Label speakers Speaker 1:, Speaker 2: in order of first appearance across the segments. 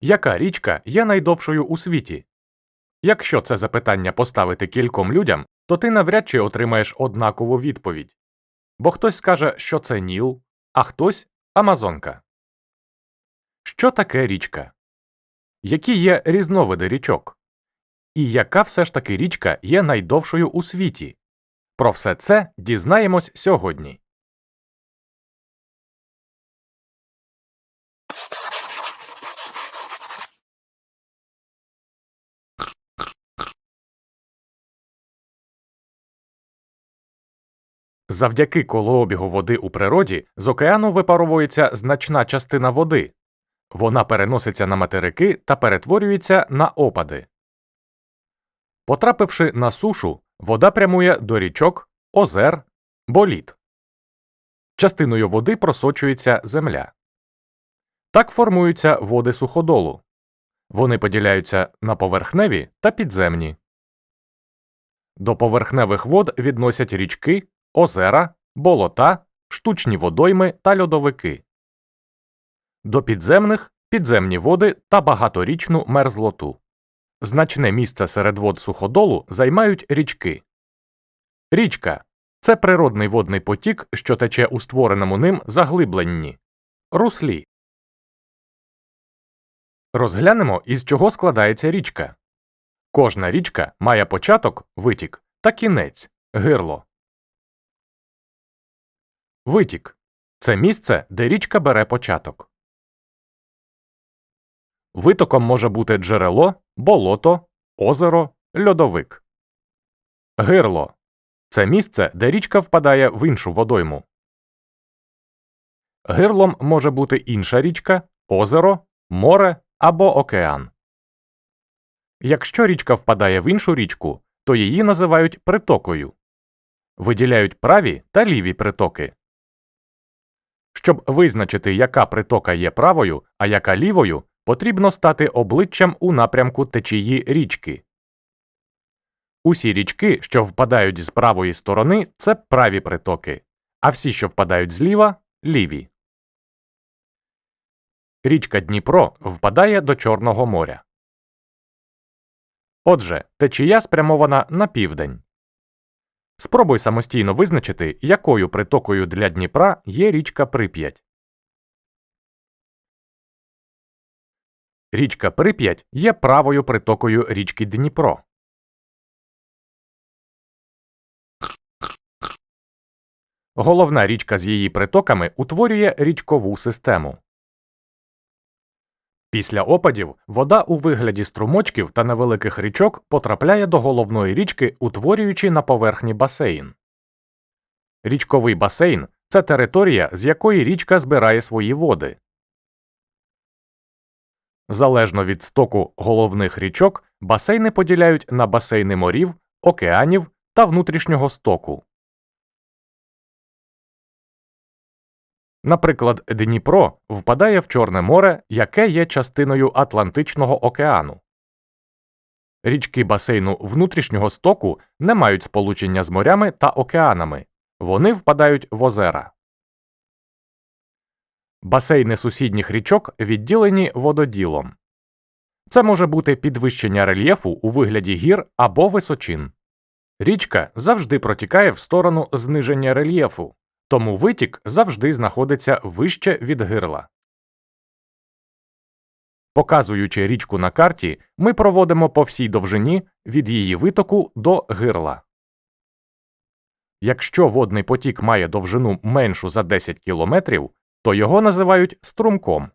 Speaker 1: Яка річка є найдовшою у світі? Якщо це запитання поставити кільком людям, то ти навряд чи отримаєш однакову відповідь. Бо хтось скаже, що це Ніл, а хтось Амазонка. Що таке річка? Які є різновиди річок? І яка все ж таки річка є найдовшою у світі? Про все це дізнаємось сьогодні. Завдяки колообігу води у природі з океану випаровується значна частина води. Вона переноситься на материки та перетворюється на опади. Потрапивши на сушу, вода прямує до річок, озер, боліт. Частиною води просочується земля. Так формуються води суходолу. Вони поділяються на поверхневі та підземні. До поверхневих вод відносять річки, озера, болота, штучні водойми та льодовики. До підземних підземні води та багаторічну мерзлоту. Значне місце серед вод суходолу займають річки. Річка це природний водний потік, що тече у створеному ним заглибленні руслі. Розглянемо, із чого складається річка. Кожна річка має початок витік та кінець гирло. Витік це місце, де річка бере початок. Витоком може бути джерело, болото, озеро, льодовик. Гирло це місце, де річка впадає в іншу водойму. Гирлом може бути інша річка, озеро, море або океан. Якщо річка впадає в іншу річку, то її називають притокою. Виділяють праві та ліві притоки. Щоб визначити, яка притока є правою, а яка лівою, потрібно стати обличчям у напрямку течії річки. Усі річки, що впадають з правої сторони, це праві притоки, а всі, що впадають зліва ліві. Річка Дніпро впадає до Чорного моря. Отже, течія спрямована на південь. Спробуй самостійно визначити, якою притокою для Дніпра є річка Прип'ять. Річка Прип'ять є правою притокою річки Дніпро. Головна річка з її притоками утворює річкову систему. Після опадів вода у вигляді струмочків та невеликих річок потрапляє до головної річки, утворюючи на поверхні басейн. Річковий басейн це територія, з якої річка збирає свої води. Залежно від стоку головних річок, басейни поділяють на басейни морів, океанів та внутрішнього стоку. Наприклад, Дніпро впадає в Чорне море, яке є частиною Атлантичного океану. Річки басейну внутрішнього стоку не мають сполучення з морями та океанами, вони впадають в озера. Басейни сусідніх річок відділені вододілом. Це може бути підвищення рельєфу у вигляді гір або височин. Річка завжди протікає в сторону зниження рельєфу тому витік завжди знаходиться вище від гирла. Показуючи річку на карті, ми проводимо по всій довжині від її витоку до гирла. Якщо водний потік має довжину меншу за 10 км, то його називають струмком.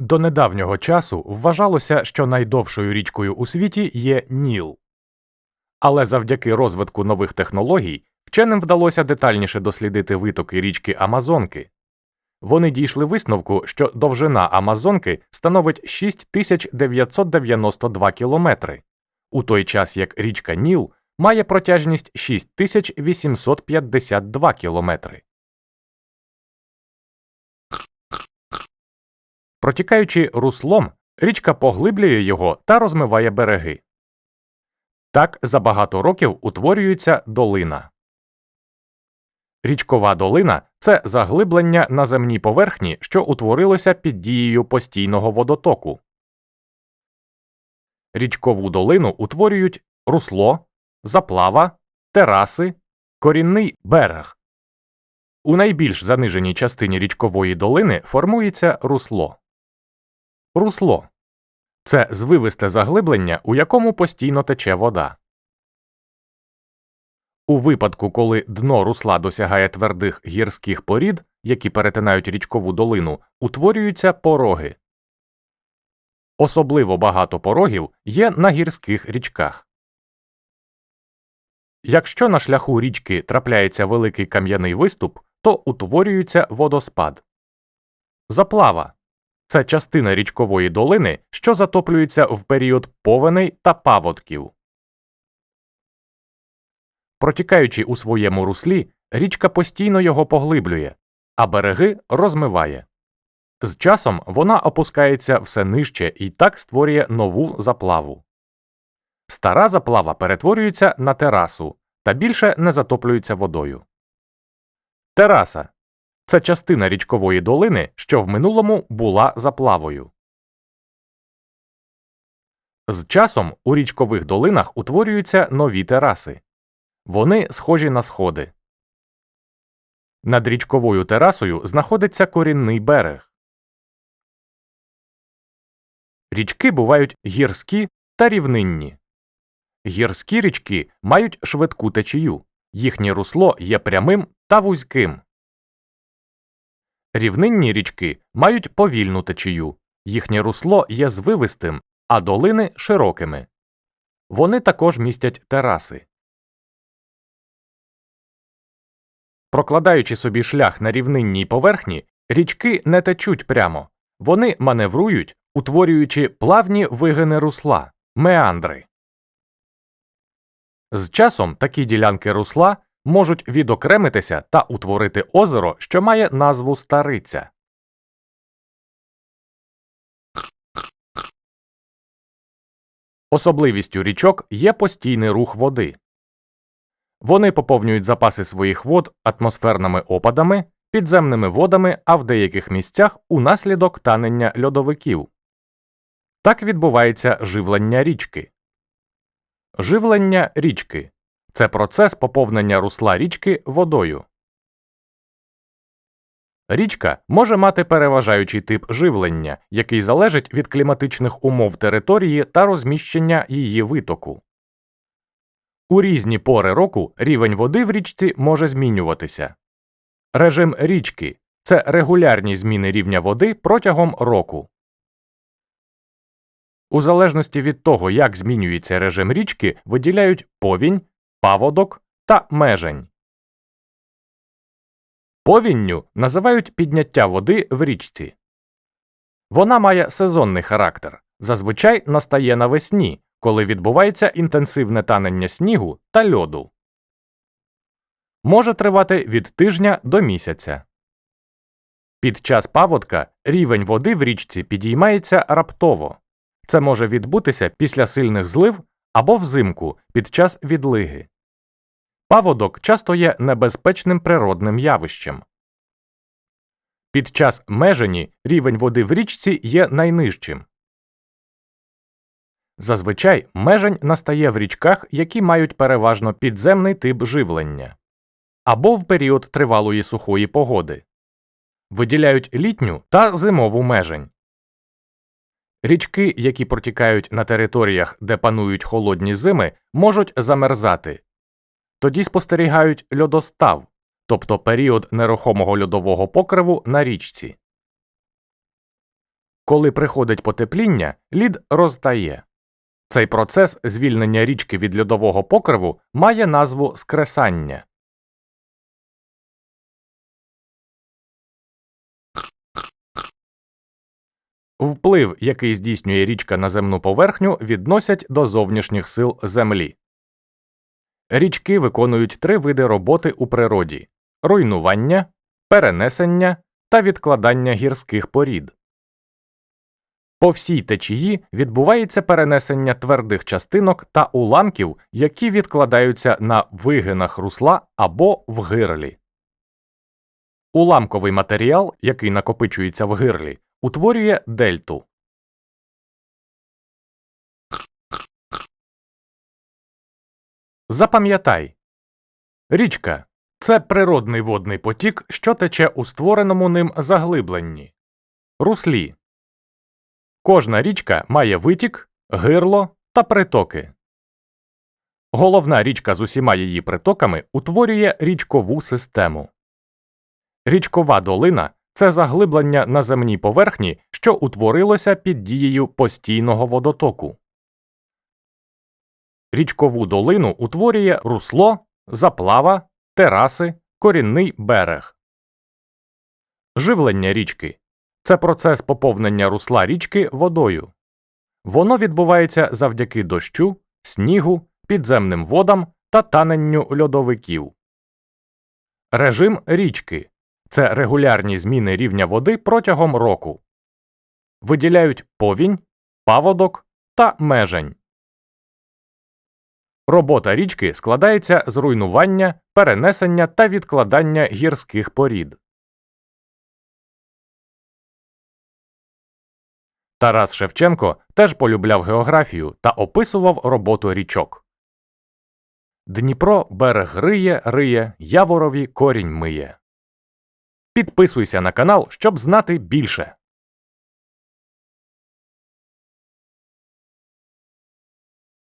Speaker 1: До недавнього часу вважалося, що найдовшою річкою у світі є Ніл. Але завдяки розвитку нових технологій Вченим вдалося детальніше дослідити витоки річки Амазонки. Вони дійшли висновку, що довжина Амазонки становить 6992 кілометри, у той час як річка Ніл має протяжність 6852 кілометри. Протікаючи руслом, річка поглиблює його та розмиває береги. Так за багато років утворюється долина. Річкова долина це заглиблення на земній поверхні, що утворилося під дією постійного водотоку. Річкову долину утворюють русло, заплава, тераси, корінний берег. У найбільш заниженій частині річкової долини формується русло. Русло це звивисте заглиблення, у якому постійно тече вода. У випадку, коли дно русла досягає твердих гірських порід, які перетинають річкову долину, утворюються пороги. Особливо багато порогів є на гірських річках. Якщо на шляху річки трапляється великий кам'яний виступ, то утворюється водоспад. Заплава це частина річкової долини, що затоплюється в період повеней та паводків. Протікаючи у своєму руслі, річка постійно його поглиблює, а береги розмиває. З часом вона опускається все нижче і так створює нову заплаву. Стара заплава перетворюється на терасу та більше не затоплюється водою. Тераса це частина річкової долини, що в минулому була заплавою. З часом у річкових долинах утворюються нові тераси. Вони схожі на сходи. Над річковою терасою знаходиться корінний берег. Річки бувають гірські та рівнинні. Гірські річки мають швидку течію. Їхнє русло є прямим та вузьким. Рівнинні річки мають повільну течію. Їхнє русло є звивистим, а долини широкими. Вони також містять тераси. Прокладаючи собі шлях на рівнинній поверхні, річки не течуть прямо. Вони маневрують, утворюючи плавні вигини русла меандри. З часом такі ділянки русла можуть відокремитися та утворити озеро, що має назву Стариця. Особливістю річок є постійний рух води. Вони поповнюють запаси своїх вод атмосферними опадами, підземними водами, а в деяких місцях унаслідок танення льодовиків. Так відбувається живлення річки. Живлення річки це процес поповнення русла річки водою. Річка може мати переважаючий тип живлення, який залежить від кліматичних умов території та розміщення її витоку. У різні пори року рівень води в річці може змінюватися. Режим річки це регулярні зміни рівня води протягом року. У залежності від того, як змінюється режим річки, виділяють повінь, паводок та межень. Повінню називають підняття води в річці. Вона має сезонний характер. Зазвичай настає навесні, коли відбувається інтенсивне танення снігу та льоду. Може тривати від тижня до місяця. Під час паводка рівень води в річці підіймається раптово. Це може відбутися після сильних злив або взимку під час відлиги. Паводок часто є небезпечним природним явищем. Під час межені рівень води в річці є найнижчим. Зазвичай межень настає в річках, які мають переважно підземний тип живлення або в період тривалої сухої погоди. Виділяють літню та зимову межень. Річки, які протікають на територіях, де панують холодні зими, можуть замерзати. Тоді спостерігають льодостав, тобто період нерухомого льодового покриву на річці. Коли приходить потепління, лід розтає. Цей процес звільнення річки від льодового покриву має назву скресання. Вплив, який здійснює річка на земну поверхню, відносять до зовнішніх сил Землі. Річки виконують три види роботи у природі руйнування, перенесення та відкладання гірських порід. По всій течії відбувається перенесення твердих частинок та уламків, які відкладаються на вигинах русла або в гирлі. Уламковий матеріал, який накопичується в гирлі, утворює дельту. Запам'ятай. Річка це природний водний потік, що тече у створеному ним заглибленні. Руслі. Кожна річка має витік, гирло та притоки. Головна річка з усіма її притоками утворює річкову систему. Річкова долина це заглиблення на земній поверхні, що утворилося під дією постійного водотоку. Річкову долину утворює русло, заплава, тераси, корінний берег. Живлення річки це процес поповнення русла річки водою. Воно відбувається завдяки дощу, снігу, підземним водам та таненню льодовиків. Режим річки це регулярні зміни рівня води протягом року. Виділяють повінь, паводок та межень. Робота річки складається з руйнування, перенесення та відкладання гірських порід. Тарас Шевченко теж полюбляв географію та описував роботу річок. Дніпро берег риє, риє, яворові корінь миє. Підписуйся на канал, щоб знати більше.